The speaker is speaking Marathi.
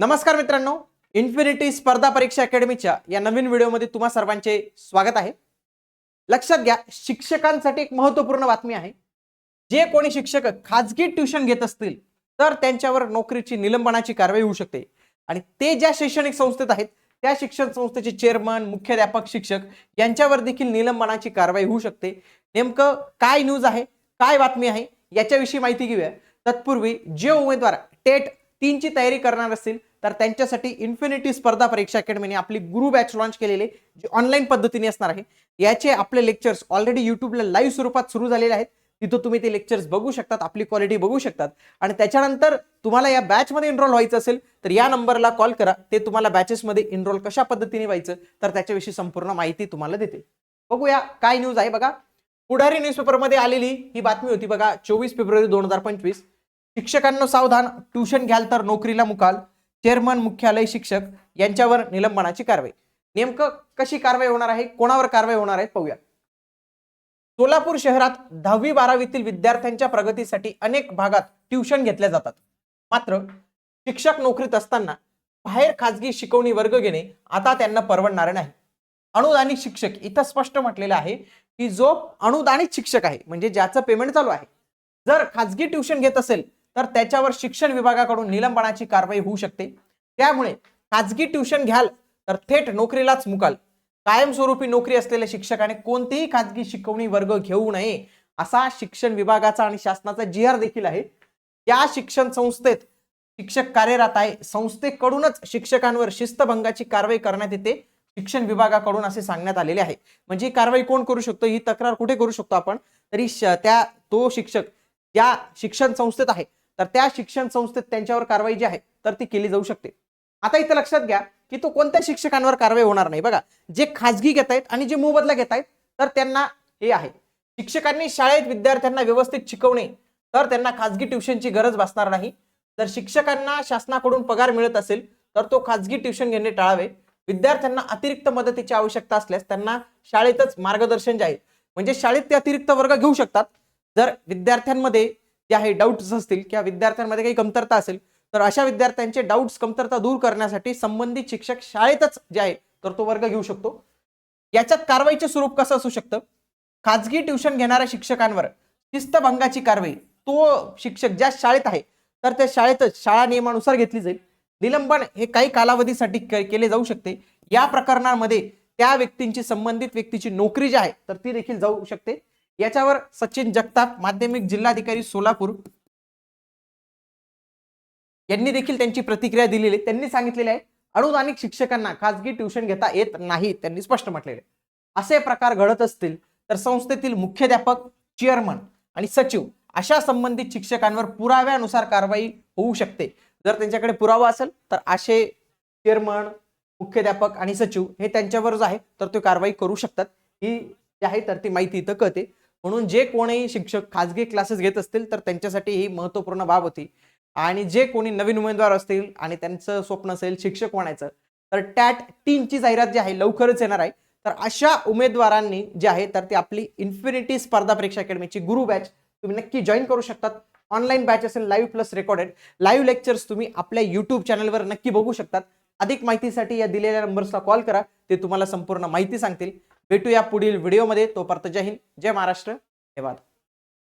नमस्कार मित्रांनो इन्फिनिटी स्पर्धा परीक्षा अकॅडमीच्या या नवीन व्हिडिओमध्ये तुम्हा सर्वांचे स्वागत आहे. लक्षात घ्या शिक्षकांसाठी एक महत्त्वपूर्ण बातमी आहे. जे कोणी शिक्षक खाजगी ट्युशन घेत असतील तर त्यांच्यावर नोकरीची निलंबनाची कारवाई होऊ शकते. आणि ते ज्या शैक्षणिक संस्थेत आहेत त्या शिक्षण संस्थेचे चेअरमन मुख्याध्यापक शिक्षक यांच्यावर देखील निलंबनाची कारवाई होऊ शकते. नेमकं काय न्यूज आहे काय बातमी आहे याच्याविषयी माहिती घेऊया. तत्पूर्वी जे उमेदवार टेट तीनची तयारी करणार असतील तर त्यांच्यासाठी इन्फिनिटी स्पर्धा परीक्षा अकॅडमीने आपली गुरु बॅच लॉन्च केलेले जे ऑनलाईन पद्धतीने असणार आहे. याचे आपले लेक्चर्स ऑलरेडी युट्यूबला लाईव्ह स्वरूपात सुरू झालेले आहेत. तिथं तुम्ही ते लेक्चर्स बघू शकतात आपली क्वालिटी बघू शकतात. आणि त्याच्यानंतर तुम्हाला या बॅचमध्ये एनरोल व्हायचं असेल तर या नंबरला कॉल करा. ते तुम्हाला बॅचेसमध्ये एनरोल कशा पद्धतीने व्हायचं तर त्याच्याविषयी संपूर्ण माहिती तुम्हाला देते. बघूया काय न्यूज आहे बघा. पुढारी न्यूजपेपरमध्ये आलेली ही बातमी होती बघा चोवीस फेब्रुवारी दोन हजार पंचवीस. शिक्षकांना सावधान. ट्युशन घ्याल तर नोकरीला मुकाल. चेअरमन मुख्यालय शिक्षक यांच्यावर निलंबनाची कारवाई. नेमकं कशी कारवाई होणार आहे? कोणावर कारवाई होणार आहे? पाहूया. सोलापूर शहरात दहावी बारावीतील विद्यार्थ्यांच्या प्रगतीसाठी अनेक भागात ट्युशन घेतल्या जातात. मात्र शिक्षक नोकरीत असताना बाहेर खाजगी शिकवणी वर्ग घेणे आता त्यांना परवडणार नाही. अनुदानित शिक्षक इथं स्पष्ट म्हटलेलं आहे की जो अनुदानित शिक्षक आहे म्हणजे ज्याचं पेमेंट चालू आहे जर खाजगी ट्युशन घेत असेल तर त्याच्यावर शिक्षण विभागाकडून निलंबनाची कारवाई होऊ शकते. त्यामुळे खाजगी ट्युशन घ्याल तर थेट नोकरीलाच मुकाल. कायमस्वरूपी नोकरी असलेल्या शिक्षकाने कोणतेही खाजगी शिकवणी वर्ग घेऊ नये असा शिक्षण विभागाचा आणि शासनाचा जी आर देखील आहे. या शिक्षण संस्थेत शिक्षक कार्यरत आहे. संस्थेकडूनच शिक्षकांवर शिस्तभंगाची कारवाई करण्यात येते शिक्षण विभागाकडून असे सांगण्यात आलेले आहे. म्हणजे ही कारवाई कोण करू शकतो? ही तक्रार कुठे करू शकतो आपण? तरी त्या तो शिक्षक ज्या शिक्षण संस्थेत आहे. तर त्या शिक्षण संस्थेत त्यांच्यावर कारवाई जी आहे तर ती केली जाऊ शकते. आता इथं लक्षात घ्या की तो कोणत्या शिक्षकांवर कारवाई होणार नाही. बघा जे खाजगी घेत आहेत आणि जे मोबदला घेत आहेत तर त्यांना हे आहे. शिक्षकांनी शाळेत विद्यार्थ्यांना व्यवस्थित शिकवणे तर त्यांना खाजगी ट्युशनची गरज भासणार नाही. जर शिक्षकांना शासनाकडून पगार मिळत असेल तर तो खाजगी ट्युशन घेणे टाळावे. विद्यार्थ्यांना अतिरिक्त मदतीची आवश्यकता असल्यास त्यांना शाळेतच मार्गदर्शन जे आहे म्हणजे शाळेत ते अतिरिक्त वर्ग घेऊ शकतात. जर विद्यार्थ्यांमध्ये जे आहे डाऊट्स असतील किंवा विद्यार्थ्यांमध्ये काही कमतरता असेल तर अशा विद्यार्थ्यांचे डाऊट्स कमतरता दूर करण्यासाठी संबंधित शिक्षक शाळेतच जे आहे तर तो वर्ग घेऊ शकतो. याच्यात कारवाईचे स्वरूप कसं असू शकतं? खाजगी ट्युशन घेणाऱ्या शिक्षकांवर शिस्तभंगाची कारवाई. तो शिक्षक ज्या शाळेत आहे तर त्या शाळेतच शाळा नियमानुसार घेतली जाईल. निलंबन हे काही कालावधीसाठी केले जाऊ शकते. या प्रकरणामध्ये त्या व्यक्तींची संबंधित व्यक्तीची नोकरी जी आहे तर ती देखील जाऊ शकते. याच्यावर सचिन जगताप माध्यमिक जिल्हाधिकारी सोलापूर यांनी देखील त्यांची प्रतिक्रिया दिलेली आहे. त्यांनी सांगितलेले आहे अनुदानिक शिक्षकांना खाजगी ट्युशन घेता येत नाही त्यांनी स्पष्ट म्हटलेले असे प्रकार घडत असतील तर संस्थेतील मुख्याध्यापक चेअरमन आणि सचिव अशा संबंधित शिक्षकांवर पुराव्यानुसार कारवाई होऊ शकते. जर त्यांच्याकडे पुरावा असेल तर असे चेअरमन मुख्याध्यापक आणि सचिव हे त्यांच्यावर जो आहे तर ते कारवाई करू शकतात. ही जी आहे तर ती माहिती इथं कळते. म्हणून जे कोणीही शिक्षक खाजगी क्लासेस घेत असतील तर त्यांच्यासाठी ही महत्त्वपूर्ण बाब होती. आणि जे कोणी नवीन उमेदवार असतील आणि त्यांचं स्वप्न असेल शिक्षक होण्याचं तर टॅट टीमची जाहिरात जी आहे लवकरच येणार आहे. तर अशा उमेदवारांनी जे आहे तर ती आपली इन्फिनिटी स्पर्धा परीक्षा अकॅडमीची गुरु बॅच तुम्ही नक्की जॉईन करू शकतात. ऑनलाईन बॅच असेल live plus recorded live lectures तुम्ही आपल्या युट्यूब चॅनलवर नक्की बघू शकतात. अधिक माहितीसाठी या दिलेल्या नंबर्सला कॉल करा. ते तुम्हाला संपूर्ण माहिती सांगतील. भेटूया पुढील व्हिडिओमध्ये. तोपर्यंत जय हिंद जय महाराष्ट्र. धन्यवाद.